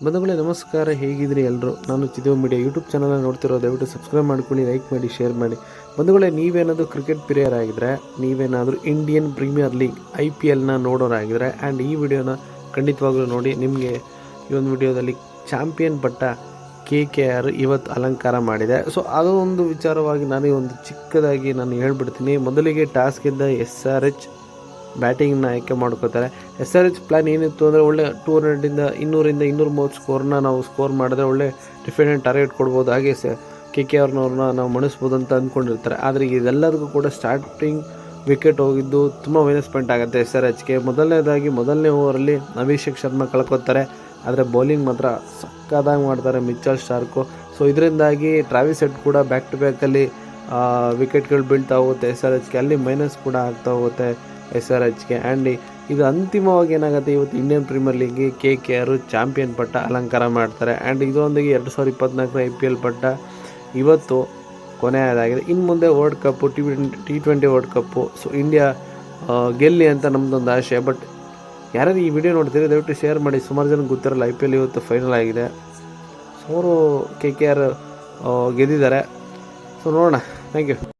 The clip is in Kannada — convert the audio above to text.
ಬಂಧುಗಳೇ, ನಮಸ್ಕಾರ. ಹೇಗಿದ್ರಿ ಎಲ್ಲರೂ ನಾನು ಚಿದೋ ಮೀಡಿಯಾ ಯೂಟ್ಯೂಬ್ ಚಾನಲ್ ನೋಡ್ತಿರೋ ದಯವಿಟ್ಟು ಸಬ್ಸ್ಕ್ರೈಬ್ ಮಾಡ್ಕೊಳ್ಳಿ ಲೈಕ್ ಮಾಡಿ ಶೇರ್ ಮಾಡಿ. ಬಂಧುಗಳೇ, ನೀವೇನಾದರೂ ಕ್ರಿಕೆಟ್ ಪ್ಲೇಯರ್ ಆಗಿದ್ರೆ, ನೀವೇನಾದರೂ Indian Premier League I P ಎಲ್ನ ನೋಡೋರಾಗಿದ್ದರೆ ಆ್ಯಂಡ್ ಈ ವಿಡಿಯೋನ ಖಂಡಿತವಾಗ್ಲೂ ನೋಡಿ. ನಿಮಗೆ ಈ ಒಂದು ವಿಡಿಯೋದಲ್ಲಿ ಚಾಂಪಿಯನ್ ಪಟ್ಟ ಕೆ ಕೆ ಆರ್ ಇವತ್ತು ಅಲಂಕಾರ ಮಾಡಿದೆ. ಸೊ ಅದೊಂದು ವಿಚಾರವಾಗಿ ನಾನು ಒಂದು ಚಿಕ್ಕದಾಗಿ ನಾನು ಹೇಳ್ಬಿಡ್ತೀನಿ. ಮೊದಲಿಗೆ ಟಾಸ್ಕ್ ಇದ್ದ ಎಸ್ ಆರ್ ಎಚ್ ಬ್ಯಾಟಿಂಗ್ನ ಆಯ್ಕೆ ಮಾಡ್ಕೋತಾರೆ. ಎಸ್ ಆರ್ ಎಚ್ ಪ್ಲ್ಯಾನ್ ಏನಿತ್ತು ಅಂದರೆ ಒಳ್ಳೆ ಟೂ ಹಂಡ್ರೆಡಿಂದ ಇನ್ನೂರಿಂದ ಇನ್ನೂರು ಮೂವತ್ತು ಸ್ಕೋರ್ನ ನಾವು ಸ್ಕೋರ್ ಮಾಡಿದ್ರೆ ಒಳ್ಳೆ ಡಿಫೆಂಡೆಂಟ್ ಟಾರ್ಗೆಟ್ ಕೊಡ್ಬೋದು. ಹಾಗೆ ಸ ಕೆ ಕೆ ಅವ್ರನ್ನವ್ರನ್ನ ನಾವು ಮಣಿಸ್ಬೋದು ಅಂತ ಅಂದ್ಕೊಂಡಿರ್ತಾರೆ ಆದರೆ ಇದೆಲ್ಲದಕ್ಕೂ ಕೂಡ ಸ್ಟಾರ್ಟಿಂಗ್ ವಿಕೆಟ್ ಹೋಗಿದ್ದು ತುಂಬ ಮೈನಸ್ ಪಾಯಿಂಟ್ ಆಗುತ್ತೆ ಎಸ್ ಆರ್ ಎಚ್ಗೆ ಮೊದಲನೇದಾಗಿ ಮೊದಲನೇ ಓವರಲ್ಲಿ ಅಭಿಷೇಕ್ ಶರ್ಮಾ ಕಳ್ಕೊತಾರೆ. ಆದರೆ ಬೌಲಿಂಗ್ ಮಾತ್ರ ಸಕ್ಕದಾಗಿ ಮಾಡ್ತಾರೆ ಮಿಚ್ಚಲ್ ಸ್ಟಾರ್ಕು. ಸೊ ಇದರಿಂದಾಗಿ ಟ್ರಾವಿಸ್ ಹೆಡ್ ಕೂಡ ಬ್ಯಾಕ್ ಟು ಬ್ಯಾಕಲ್ಲಿ ವಿಕೆಟ್ಗಳು ಬೀಳ್ತಾ ಹೋಗುತ್ತೆ ಎಸ್ ಆರ್ ಎಚ್ಗೆ ಅಲ್ಲಿ ಮೈನಸ್ ಕೂಡ ಆಗ್ತಾ ಹೋಗುತ್ತೆ. S R ಎಚ್ಗೆ. ಆ್ಯಂಡ್ ಇದು ಅಂತಿಮವಾಗಿ ಏನಾಗುತ್ತೆ, ಇವತ್ತು ಇಂಡಿಯನ್ ಪ್ರೀಮಿಯರ್ ಲೀಗ್ಗೆ ಕೆ ಕೆ ಆರು ಚಾಂಪಿಯನ್ ಪಟ್ಟ ಅಲಂಕಾರ ಮಾಡ್ತಾರೆ. ಆ್ಯಂಡ್ ಇದೊಂದಿಗೆ ಎರಡು ಸಾವಿರದ ಇಪ್ಪತ್ನಾಲ್ಕರ ಐ ಪಿ ಎಲ್ ಪಟ್ಟ ಇವತ್ತು ಕೊನೆಯದಾಗಿದೆ. ಇನ್ನು ಮುಂದೆ world cup T T twenty world cup so India ಗೆಲ್ಲಿ ಅಂತ ನಮ್ಮದೊಂದು ಆಶೆ ಬಟ್ ಯಾರ್ಯಾರು ಈ ವಿಡಿಯೋ ನೋಡ್ತೀರಿ ದಯವಿಟ್ಟು ಶೇರ್ ಮಾಡಿ. ಸುಮಾರು ಜನ ಗೊತ್ತಿರಲ್ಲ ಐ ಪಿ ಎಲ್ ಇವತ್ತು ಫೈನಲ್ ಆಗಿದೆ. ಸೊ ಅವರು ಕೆ ಕೆ ಆರ್ ಗೆದ್ದಿದ್ದಾರೆ. ಸೊ ನೋಡೋಣ. Thank you